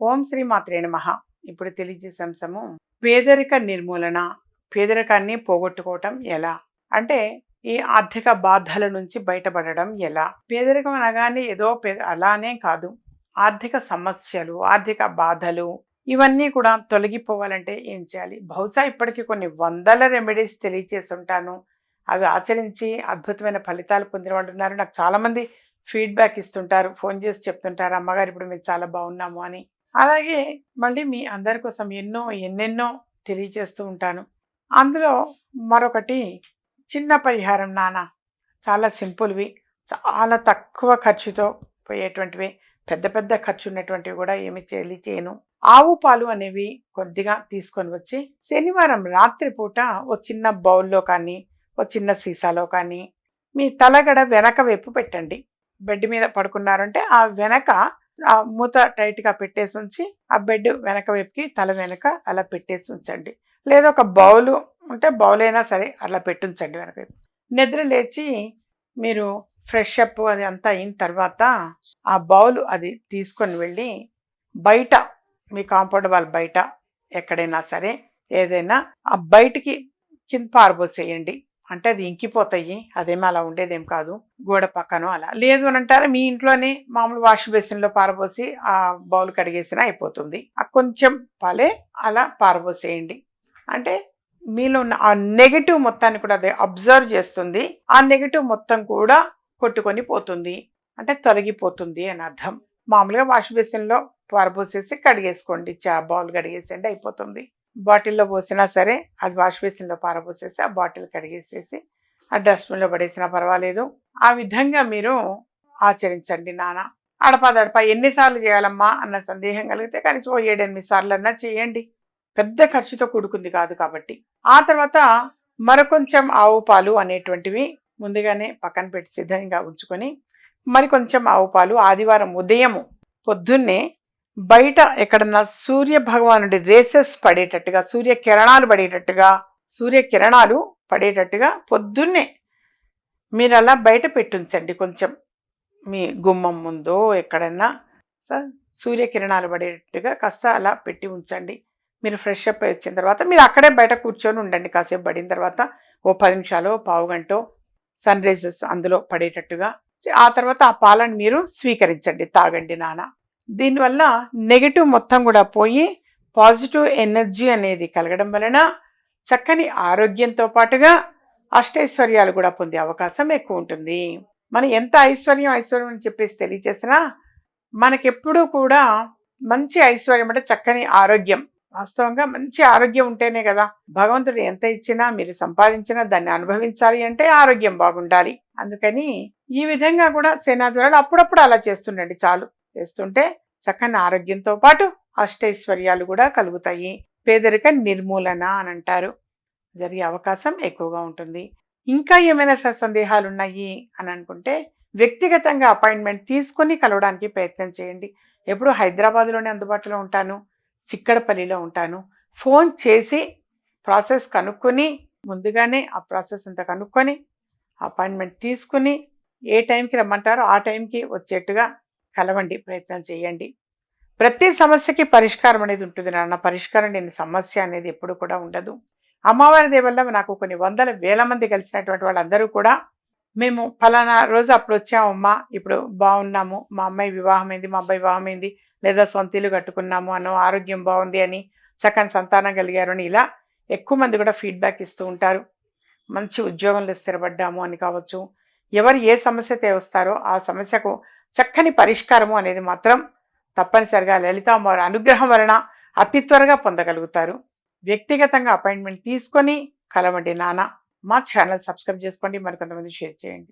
ఓం శ్రీ మాత్రే నమః. ఇప్పుడు తెలియజేసే అంశము పేదరిక నిర్మూలన పేదరికాన్ని పోగొట్టుకోవటం ఎలా? అంటే ఈ ఆర్థిక బాధల నుంచి బయటపడడం ఎలా? పేదరికం అనగానే ఏదో అలానే కాదు. ఆర్థిక సమస్యలు ఆర్థిక బాధలు ఇవన్నీ కూడా తొలగిపోవాలంటే ఏం చేయాలి? బహుశా ఇప్పటికీ కొన్ని వందల రెమెడీస్ తెలియచేసి ఉంటాను అవి ఆచరించి అద్భుతమైన ఫలితాలు పొందిన వాళ్ళు ఉన్నారు నాకు చాలామంది ఫీడ్బ్యాక్ ఇస్తుంటారు ఫోన్ చేసి చెప్తుంటారు అమ్మగారు ఇప్పుడు మేము చాలా బాగున్నాము అని. అలాగే మళ్ళీ మీ అందరి కోసం ఎన్నో ఎన్నెన్నో తెలియజేస్తూ ఉంటాను. అందులో మరొకటి చిన్న పరిహారం నాన్న. చాలా సింపుల్వి చాలా తక్కువ ఖర్చుతో పోయేటువంటివి పెద్ద పెద్ద ఖర్చు ఉన్నటువంటివి కూడా ఏమి చేయాలి చేయను. ఆవు పాలు అనేవి కొద్దిగా తీసుకొని వచ్చి శనివారం రాత్రిపూట ఓ చిన్న బౌల్లో కానీ ఓ చిన్న సీసాలో కానీ మీ తలగడ వెనక వైపు పెట్టండి. బెడ్ మీద పడుకున్నారంటే ఆ వెనక ఆ మూత టైట్గా పెట్టేసి ఉంచి ఆ బెడ్ వెనక వైపుకి తల వెనక అలా పెట్టేసి ఉంచండి. లేదా ఒక బౌలు ఉంటే బౌల్ అయినా సరే అలా పెట్టుంచండి వెనక వైపు. నిద్ర లేచి మీరు ఫ్రెష్ అప్ అది అంతా అయిన తర్వాత ఆ బౌల్ అది తీసుకొని వెళ్ళి బయట మీ కాంపౌండ్ వాళ్ళ బయట ఎక్కడైనా సరే ఏదైనా ఆ బయటికి కింద పారబోసేయండి. అంటే అది ఇంకిపోతాయి అదేమీ అలా ఉండేదేం కాదు గోడ పక్కన అలా. లేదు అని అంటారా మీ ఇంట్లోనే మామూలు వాష్ బేసిన్లో పారబోసి ఆ బౌల్ కడిగేసినా అయిపోతుంది. ఆ కొంచెం పాలే అలా పారబోసేయండి. అంటే మీలో ఉన్న ఆ నెగటివ్ మొత్తాన్ని కూడా అదే అబ్జర్వ్ చేస్తుంది. ఆ నెగటివ్ మొత్తం కూడా కొట్టుకొని పోతుంది. అంటే తొలగిపోతుంది అని అర్థం. మామూలుగా వాష్ బేసిన్లో పారబోసేసి కడిగేసుకోండి చా బౌల్ కడిగేసేయండి అయిపోతుంది. బాటిల్లో పోసినా సరే అది వాష్ బేసిన్లో పారబోసేసి ఆ బాటిల్ కడిగేసేసి ఆ డస్ట్బిన్లో పడేసినా పర్వాలేదు. ఆ విధంగా మీరు ఆచరించండి నాన్న. అడపాదడప ఎన్నిసార్లు చేయాలమ్మా అన్న సందేహం కలిగితే కనీసం ఓ ఏడెనిమిది సార్లు అన్నా చేయండి. పెద్ద ఖర్చుతో కూడుకుంది కాదు కాబట్టి. ఆ తర్వాత మరికొంచెం ఆవు పాలు అనేటువంటివి ముందుగానే పక్కన పెట్టి సిద్ధంగా ఉంచుకొని మరి కొంచెం ఆవు పాలు ఆదివారం ఉదయము పొద్దున్నే బయట ఎక్కడన్నా సూర్య భగవానుడి రేసెస్ పడేటట్టుగా సూర్యకిరణాలు పడేటట్టుగా సూర్యకిరణాలు పడేటట్టుగా పొద్దున్నే మీరు అలా బయట పెట్టుంచండి కొంచెం. మీ గుమ్మం ముందో ఎక్కడన్నా స- సూర్యకిరణాలు పడేటట్టుగా కాస్త అలా పెట్టి ఉంచండి. మీరు ఫ్రెష్ అప్ అయి వచ్చిన తర్వాత మీరు అక్కడే బయట కూర్చొని ఉండండి. కాసేపు పడిన తర్వాత ఓ పది నిమిషాలు పావు గంటో సన్ రైజెస్ అందులో పడేటట్టుగా. ఆ తర్వాత ఆ పాలను మీరు స్వీకరించండి. తాగండి నాన్న. దీనివల్ల నెగిటివ్ మొత్తం కూడా పోయి పాజిటివ్ ఎనర్జీ అనేది కలగడం వలన చక్కని ఆరోగ్యంతో పాటుగా అష్టైశ్వర్యాలు కూడా పొందే అవకాశం ఎక్కువ ఉంటుంది. మనం ఎంత ఐశ్వర్యం ఐశ్వర్యం అని చెప్పేసి తెలియచేసినా మనకెప్పుడూ కూడా మంచి ఐశ్వర్యం అంటే చక్కని ఆరోగ్యం. వాస్తవంగా మంచి ఆరోగ్యం ఉంటేనే కదా భగవంతుడు ఎంత ఇచ్చినా మీరు సంపాదించినా దాన్ని అనుభవించాలి అంటే ఆరోగ్యం బాగుండాలి. అందుకని ఈ విధంగా కూడా సేనాధ్వరాలు అప్పుడప్పుడు అలా చేస్తుండండి చాలు. చేస్తుంటే చక్కని ఆరోగ్యంతో పాటు అష్టైశ్వర్యాలు కూడా కలుగుతాయి. పేదరిక నిర్మూలన అని అంటారు. జరిగే అవకాశం ఎక్కువగా ఉంటుంది. ఇంకా ఏమైనా స- సందేహాలు ఉన్నాయి అని అనుకుంటే వ్యక్తిగతంగా అపాయింట్మెంట్ తీసుకొని కలవడానికి ప్రయత్నం చేయండి. ఎప్పుడు హైదరాబాద్లోనే అందుబాటులో ఉంటాను చిక్కడపల్లిలో ఉంటాను. ఫోన్ చేసి ప్రాసెస్ కనుక్కొని ముందుగానే ఆ ప్రాసెస్ అంతా కనుక్కొని అపాయింట్మెంట్ తీసుకుని ఏ టైంకి రమ్మంటారో ఆ టైంకి వచ్చేట్టుగా కలవండి ప్రయత్నం చేయండి. ప్రతి సమస్యకి పరిష్కారం అనేది ఉంటుంది నాన్న. పరిష్కారం లేని సమస్య అనేది ఎప్పుడు కూడా ఉండదు. అమ్మవారి దయ వల్ల నాకు కొన్ని వందల వేల మంది కలిసినటువంటి వాళ్ళందరూ కూడా మేము ఫలానా రోజు అప్పుడు వచ్చామమ్మా ఇప్పుడు బాగున్నాము. మా అమ్మాయి వివాహం అయింది మా అబ్బాయి వివాహం అయింది లేదా సొంత ఇల్లు కట్టుకున్నాము అన్నో ఆరోగ్యం బాగుంది అని చక్కని సంతానం కలిగారు అని ఇలా ఎక్కువ మంది కూడా ఫీడ్బ్యాక్ ఇస్తూ ఉంటారు. మంచి ఉద్యోగంలో స్థిరపడ్డాము అని కావచ్చు. ఎవరు ఏ సమస్యతో వస్తారో ఆ సమస్యకు చక్కని పరిష్కారము అనేది మాత్రం తప్పనిసరిగా లలిత అనుగ్రహం వలన అతి త్వరగా పొందగలుగుతారు. వ్యక్తిగతంగా అపాయింట్మెంట్ తీసుకొని కలవండి నాన్న. మా ఛానల్ సబ్స్క్రైబ్ చేసుకోండి. మరికొంతమంది షేర్ చేయండి.